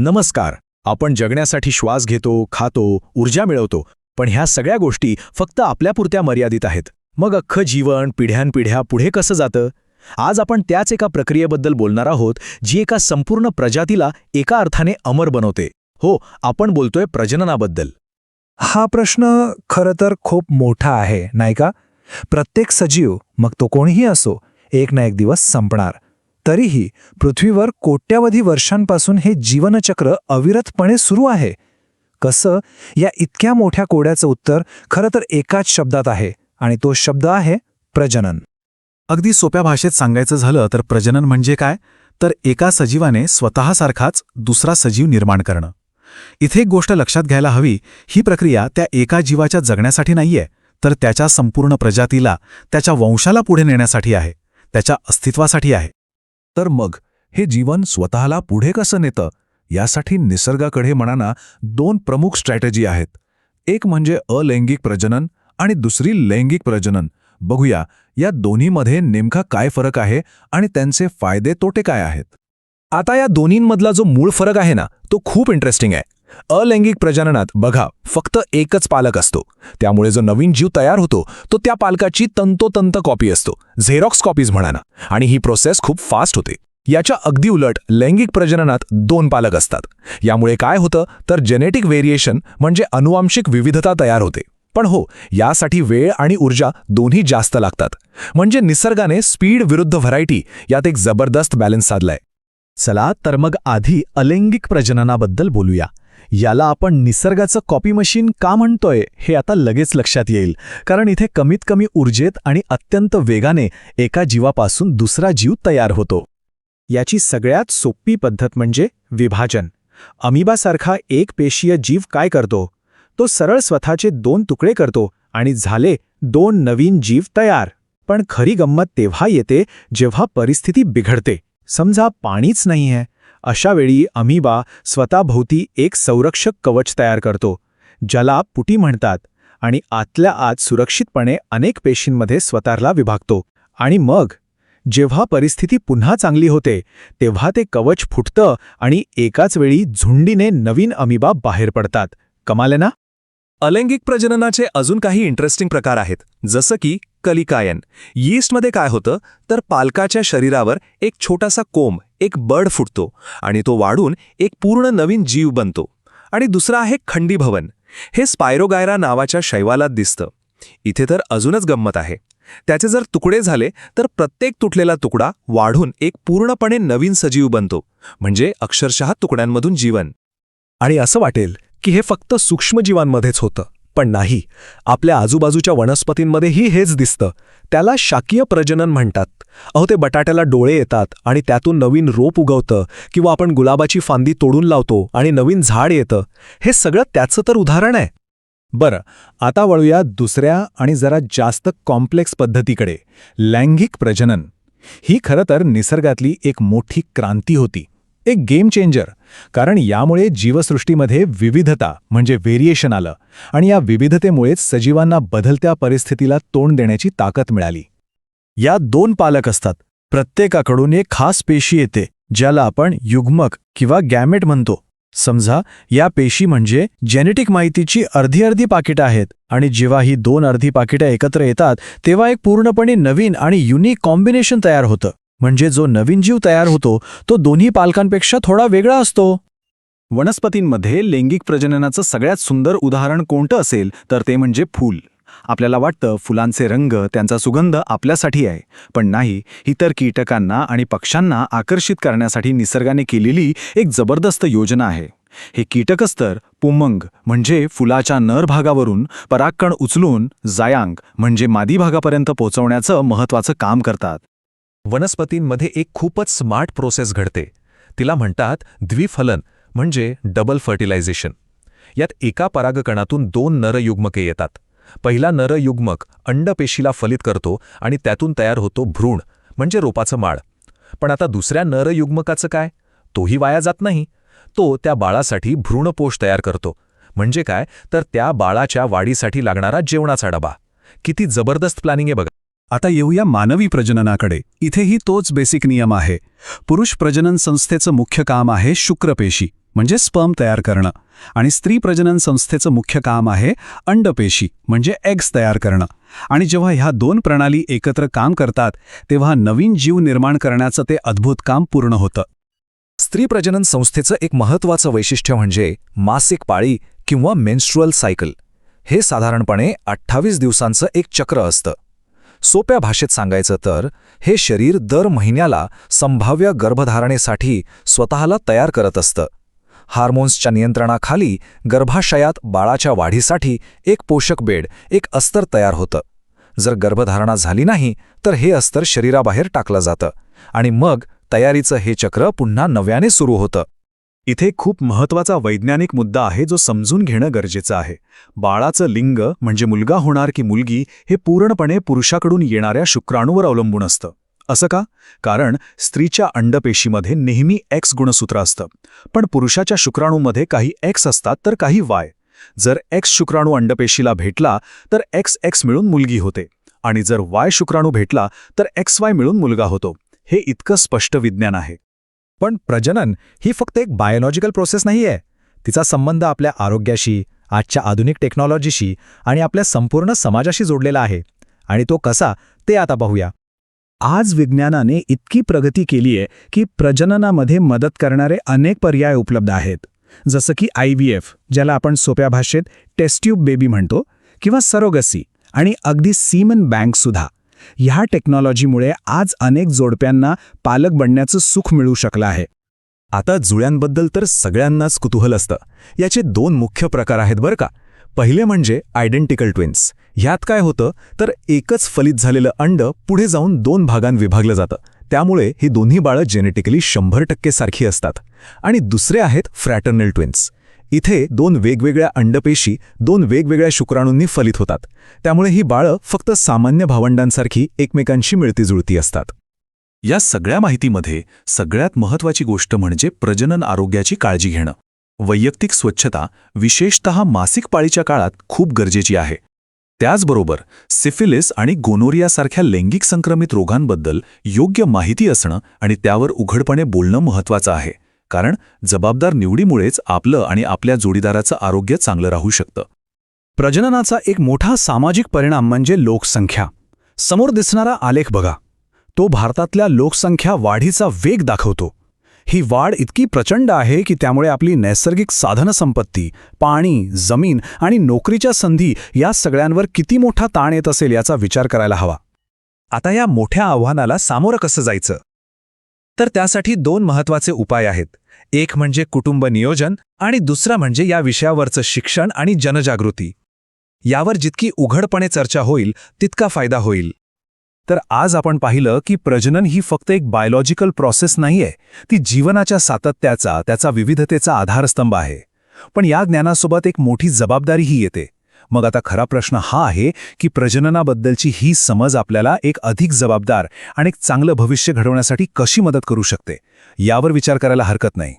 नमस्कार. आपण जगण्यासाठी श्वास घेतो खातो ऊर्जा मिळवतो पण ह्या सगळ्या गोष्टी फक्त आपल्यापुरत्या मर्यादित आहेत. मग अख्खं जीवन पिढ्यानपिढ्या पुढे कसं जातं? आज आपण त्याच एका प्रक्रियेबद्दल बोलणार आहोत जी एका संपूर्ण प्रजातीला एका अर्थाने अमर बनवते. हो आपण बोलतोय प्रजननाबद्दल. हा प्रश्न खरं तर खूप मोठा आहे नाही का? प्रत्येक सजीव मग तो कोणीही असो एक ना एक दिवस संपणार. तरीही पृथ्वीवर कोट्यावधी वर्षांपासून हे जीवनचक्र अविरतपणे सुरू आहे. कसं? या इतक्या मोठ्या कोड्याचं उत्तर खरं तर एकाच शब्दात आहे आणि तो शब्द आहे प्रजनन. अगदी सोप्या भाषेत सांगायचं झालं तर प्रजनन म्हणजे काय? तर एका सजीवाने स्वतःसारखाच दुसरा सजीव निर्माण करणं. इथे एक गोष्ट लक्षात घ्यायला हवी ही प्रक्रिया त्या एका जीवाच्या जगण्यासाठी नाहीये तर त्याच्या संपूर्ण प्रजातीला त्याच्या वंशाला पुढे नेण्यासाठी आहे त्याच्या अस्तित्वासाठी आहे. तर मग हे जीवन स्वतःला पुढे कसं नेतं? यासाठी निसर्गाकडे म्हणाना दोन प्रमुख स्ट्रॅटेजी आहेत. एक म्हणजे अलैंगिक प्रजनन आणि दुसरी लैंगिक प्रजनन. बघूया या दोन्हीमध्ये नेमका काय फरक आहे आणि त्यांचे फायदे तोटे काय आहेत? आता या दोन्हींमधला जो मूळ फरक आहे ना तो खूप इंटरेस्टिंग आहे. अलैंगिक प्रजननात बघा फक्त एकच पालक असतो. त्यामुळे जो नवीन जीव तयार होतो तो त्या पालकाची तंतोतंत कॉपी असतो. झेरॉक्स कॉपीज म्हणा ना. आणि ही प्रोसेस खूप फास्ट होते. याच्या अगदी उलट लैंगिक प्रजननात दोन पालक असतात. यामुळे काय होतं तर जेनेटिक व्हेरिएशन म्हणजे अनुवांशिक विविधता तयार होते. पण हो यासाठी वेळ आणि ऊर्जा दोन्ही जास्त लागतात. म्हणजे निसर्गाने स्पीड विरुद्ध व्हरायटी यात एक जबरदस्त बॅलन्स साधलाय. चला तर मग आधी अलैंगिक प्रजननाबद्दल बोलूया. याला आपण निसर्गाचं कॉपी मशीन का म्हणतोय हे आता लगेच लक्षात येईल. कारण इथे कमीत कमी ऊर्जेत आणि अत्यंत वेगाने एका जीवापासून दुसरा जीव तयार होतो. याची सगळ्यात सोपी पद्धत म्हणजे विभाजन. अमिबासारखा एक पेशीय जीव काय करतो? तो सरळ स्वतःचे दोन तुकडे करतो आणि झाले दोन नवीन जीव तयार. पण खरी गंमत तेव्हा येते जेव्हा परिस्थिती बिघडते. समजा पाणीच नाहीये. आहे वेळी अमिबा स्वतःभोवती एक संरक्षक कवच तयार करतो ज्याला पुटी म्हणतात आणि आतल्या आत सुरक्षितपणे अनेक पेशींमध्ये स्वतःला विभागतो. आणि मग जेव्हा परिस्थिती पुन्हा चांगली होते तेव्हा ते कवच फुटतं आणि एकाच वेळी झुंडीने नवीन अमिबा बाहेर पडतात. कमाल ना अलैंगिक प्रजननाचे अजून काही इंटरेस्टिंग प्रकार आहेत जसं की कलिकायन. यीस्टमध्ये काय होतं तर पालकाच्या शरीरावर एक छोटासा कोंब एक बर्ड फुटतो आणि तो वाढून एक पूर्ण नवीन जीव बनतो. आणि दुसरा आहे खंडीभवन. हे स्पायरोगायरा नावाच्या शैवालात दिसतं. इथे तर अजूनच गंमत आहे. त्याचे जर तुकडे झाले तर प्रत्येक तुटलेला तुकडा वाढून एक पूर्णपणे नवीन सजीव बनतो. म्हणजे अक्षरशः तुकड्यांमधून जीवन. आणि असं वाटेल की हे फक्त सूक्ष्मजीवांमध्येच होतं. पण नाही. आपल्या आजूबाजूच्या वनस्पतींमध्येही हेच दिसतं. त्याला शाकीय प्रजनन म्हणतात. अहो ते बटाट्याला डोळे येतात आणि त्यातून नवीन रोप उगवतं किंवा आपण गुलाबाची फांदी तोडून लावतो आणि नवीन झाड येतं. हे सगळं त्याचं तर उदाहरण आहे. बरं आता वळूया दुसऱ्या आणि जरा जास्त कॉम्प्लेक्स पद्धतीकडे. लैंगिक प्रजनन. ही खरं तर निसर्गातली एक मोठी क्रांती होती. एक गेम चेंजर कारण यामुळे जीवसृष्टीमध्ये विविधता म्हणजे व्हेरिएशन आलं आणि या विविधतेमुळेच सजीवांना बदलत्या परिस्थितीला तोंड देण्याची ताकद मिळाली. या दोन पालक असतात. प्रत्येकाकडून एक खास पेशी येते ज्याला आपण युग्मक किंवा गॅमेट म्हणतो. समजा या पेशी म्हणजे जेनेटिक माहितीची अर्धी अर्धी पाकिटं आहेत आणि जेव्हा ही दोन अर्धी पाकिटं एकत्र येतात तेव्हा एक पूर्णपणे नवीन आणि युनिक कॉम्बिनेशन तयार होतं. म्हणजे जो नवीन जीव तयार होतो तो दोन्ही पालकांपेक्षा थोडा वेगळा असतो. वनस्पतींमध्ये लैंगिक प्रजननाचं सगळ्यात सुंदर उदाहरण कोणतं असेल तर ते म्हणजे फूल. आपल्याला वाटतं फुलांचे रंग त्यांचा सुगंध आपल्यासाठी आहे. पण नाही ही तर कीटकांना आणि पक्ष्यांना आकर्षित करण्यासाठी निसर्गाने केलेली एक जबरदस्त योजना आहे. हे कीटकच तर पुमंग म्हणजे फुलाच्या नर भागावरून परागकण उचलून जायांग म्हणजे मादी भागापर्यंत पोहोचवण्याचं महत्त्वाचं काम करतात. वनस्पतींमध्ये एक खूपच स्मार्ट प्रोसेस घडते. तिला म्हणतात द्विफलन म्हणजे डबल फर्टिलायझेशन. यात एका परागकणातून दोन नरयुग्मके येतात. पहिला नरयुग्मक अंडपेशीला फलित करतो आणि त्यातून तयार होतो भ्रूण म्हणजे रोपाचं माळ. पण आता दुसऱ्या नरयुग्मकाचं काय? तोही वाया जात नाही. तो त्या बाळासाठी भ्रूणपोष तयार करतो. म्हणजे काय? तर त्या बाळाच्या वाढीसाठी लागणारा जेवणाचा डबा. किती जबरदस्त प्लॅनिंग आहे बघा. आता येऊया मानवी प्रजननाकडे. इथेही तोच बेसिक नियम आहे. पुरुष प्रजनन संस्थेचं मुख्य काम आहे शुक्रपेशी म्हणजे स्पर्म तयार करणं. आणि स्त्री प्रजनन संस्थेचं मुख्य काम आहे अंडपेशी म्हणजे एग्स तयार करणं. आणि जेव्हा ह्या दोन प्रणाली एकत्र काम करतात तेव्हा नवीन जीव निर्माण करण्याचं ते अद्भुत काम पूर्ण होतं. स्त्री प्रजनन संस्थेचं एक महत्त्वाचं वैशिष्ट्य म्हणजे मासिक पाळी किंवा मेन्स्ट्रुअल सायकल हे साधारणपणे अठ्ठावीस दिवसांचं एक चक्र असतं. सोप्या भाषेत सांगायचं तर हे शरीर दर महिन्याला संभाव्य गर्भधारणेसाठी स्वतःला तयार करत असतं. हार्मोन्सच्या नियंत्रणाखाली गर्भाशयात बाळाच्या वाढीसाठी एक पोषक बेड एक अस्तर तयार होतं. जर गर्भधारणा झाली नाही तर हे अस्तर शरीराबाहेर टाकलं जातं आणि मग तयारीचं हे चक्र पुन्हा नव्याने सुरू होतं. इथे खूप महत्त्वाचा वैज्ञानिक मुद्दा आहे जो समजून घेणं गरजेचं आहे. बाळाचं लिंग म्हणजे मुलगा होणार की मुलगी हे पूर्णपणे पुरुषाकडून येणाऱ्या शुक्राणूवर अवलंबून असतं. असं का? कारण स्त्रीच्या अंडपेशीमध्ये नेहमी एक्स गुणसूत्र असतं. पण पुरुषाच्या शुक्राणूमध्ये काही एक्स असतात तर काही वाय जर एक्स शुक्राणू अंडपेशीला भेटला तर एक्स एक्स मिळून मुलगी होते. आणि जर वाय शुक्राणू भेटला तर एक्स वाय मिळून मुलगा होतो. हे इतकं स्पष्ट विज्ञान आहे. पण प्रजनन ही फक्त एक बायोलॉजिकल प्रोसेस नाही आहे तिचा संबंध आपल्या आरोग्याशी आजच्या आधुनिक टेक्नॉलॉजीशी आणि आपल्या संपूर्ण समाजाशी जोडलेला आहे. आणि तो कसा ते आता पाहूया. आज विज्ञानाने इतकी प्रगती केली आहे की प्रजननामध्ये मदत करणारे अनेक पर्याय उपलब्ध आहेत. जसं की आय व्ही एफ ज्याला आपण सोप्या भाषेत टेस्ट्यूब बेबी म्हणतो किंवा सरोगसी आणि अगदी सीमन बँकसुद्धा ह्या टेक्नॉलॉजीमुळे आज अनेक जोडप्यांना पालक बनण्याचं सुख मिळू शकलं आहे. आता जुळ्यांबद्दल तर सगळ्यांनाच कुतूहल असतं. याचे दोन मुख्य प्रकार आहेत बरं का. पहिले म्हणजे आयडेंटिकल ट्विन्स ह्यात काय होतं? तर एकच फलित झालेलं अंड पुढे जाऊन दोन भागांत विभागलं जातं. त्यामुळे ही दोन्ही बाळं जेनेटिकली शंभर टक्के सारखी असतात. आणि दुसरे आहेत फ्रॅटर्नल ट्विन्स इथे दोन वेगवेगळ्या अंडपेशी दोन वेगवेगळ्या शुक्राणूंनी फलित होतात. त्यामुळे ही बाळं फक्त सामान्य भावंडांसारखी एकमेकांशी मिळतीजुळती असतात. या सगळ्या माहितीमध्ये सगळ्यात महत्वाची गोष्ट म्हणजे प्रजनन आरोग्याची काळजी घेणं. वैयक्तिक स्वच्छता विशेषतः मासिक पाळीच्या काळात खूप गरजेची आहे. त्याचबरोबर सिफिलिस आणि गोनोरियासारख्या लैंगिक संक्रमित रोगांबद्दल योग्य माहिती असणं आणि त्यावर उघडपणे बोलणं महत्वाचं आहे. कारण जबाबदार निवडीमुळेच आपलं आणि आपल्या जोडीदाराचं आरोग्य चांगलं राहू शकतं. प्रजननाचा एक मोठा सामाजिक परिणाम म्हणजे लोकसंख्या. समोर दिसणारा आलेख बघा. तो भारतातल्या लोकसंख्या वाढीचा वेग दाखवतो. ही वाढ इतकी प्रचंड आहे की त्यामुळे आपली नैसर्गिक साधनसंपत्ती पाणी जमीन आणि नोकरीच्या संधी या सगळ्यांवर किती मोठा ताण येत असेल याचा विचार करायला हवा. आता या मोठ्या आव्हानाला सामोरं कसं जायचं? तर त्यासाठी दोन महत्त्वाचे उपाय आहेत. एक म्हणजे कुटुंब नियोजन आणि दुसरा म्हणजे या विषयावरचं शिक्षण आणि जनजागृती. यावर जितकी उघडपणे चर्चा होईल तितका फायदा होईल. तर आज आपण पाहिलं की प्रजनन ही फक्त एक बायोलॉजिकल प्रोसेस नाहीये ती जीवनाच्या सातत्याचा त्याचा विविधतेचा आधारस्तंभ आहे. पण या ज्ञानासोबत एक मोठी जबाबदारीही येते. मग आता खरा प्रश्न हा आहे की प्रजननाबद्दलची ही समज आपल्याला एक अधिक जबाबदार आणि एक चांगलं भविष्य घडवण्यासाठी कशी मदत करू शकते? यावर विचार करायला हरकत नाही.